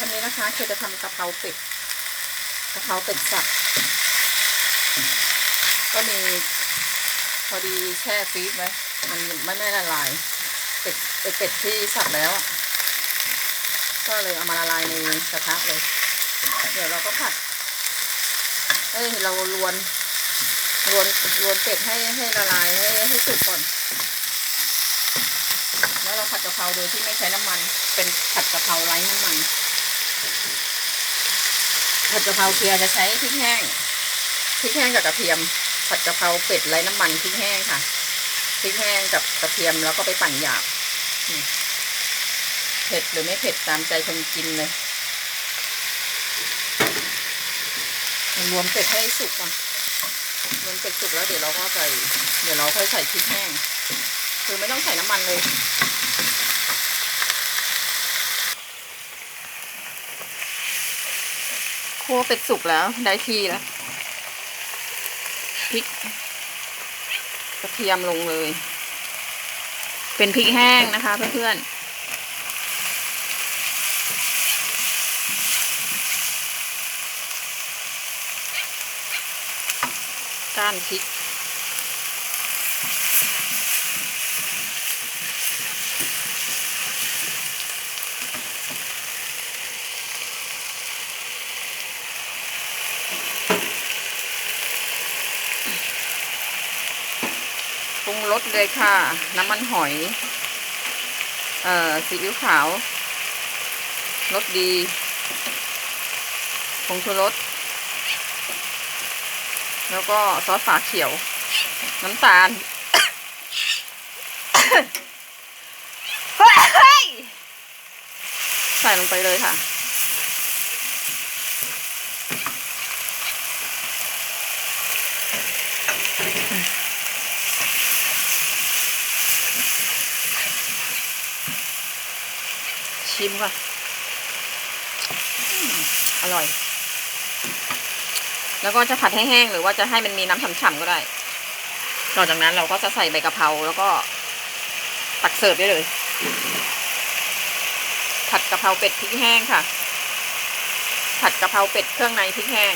วันนี้นะคะเคจะทำกะเพราเป็ดกะเพราเป็ดสับก็มีพอดีแช่ฟรีซไว้มันไม่ไม่ละลายเป็ดเป็ดที่สับแล้วก็เลยเอามาละลายในกระทะเลย เดี๋ยวเราก็ผัด เอ้ยเราลวนลวนลวนเป็ดให้ให้ละลายให้ให้สุกก่อน แล้วเราผัดกะเพราโดยที่ไม่ใช้น้ำมัน เป็นผัดกะเพราไร้น้ำมัน ผัดกะเพราเคียจะใช้พริกแห้งพริกแห้งกับกระเทียม ผัดกะเพราเป็ดไร้น้ำมันพริกแห้งค่ะพริกแห้งกับกระเทียมแล้วก็ไปปั่นหยาบเผ็ดหรือไม่เผ็ดตามใจคนกินเลยรวมเป็ดให้สุกก่อนรวมเป็ดสุกแล้วเดี๋ยวเราก็ใส่เดี๋ยวเราค่อยใส่พริกแห้ง คือไม่ต้องใส่น้ำมันเลย คั่วเป็ดสุกแล้ว ได้ที่แล้วพริกกระเทียมลงเลย เป็นพริกแห้งนะคะเพื่อนๆก้านพริก รุงรสเลยค่ะ น้ำมันหอย เอ่อซีอิ๊วขาวรสดีผงชูรสแล้วก็ซอสฝาเขียว น้ำตาลใส่ลงไปเลยค่ะ ชิมค่ะอืมอร่อย แล้วก็จะผัดให้แห้งหรือว่าจะให้มันมีน้ำฉ่ำๆก็ได้หลังจากนั้นเราก็จะใส่ใบกะเพราแล้วก็ตักเสิร์ฟได้เลย ผัดกะเพราเป็ดพริกแห้งค่ะ ผัดกะเพราเป็ดเครื่องในพริกแห้ง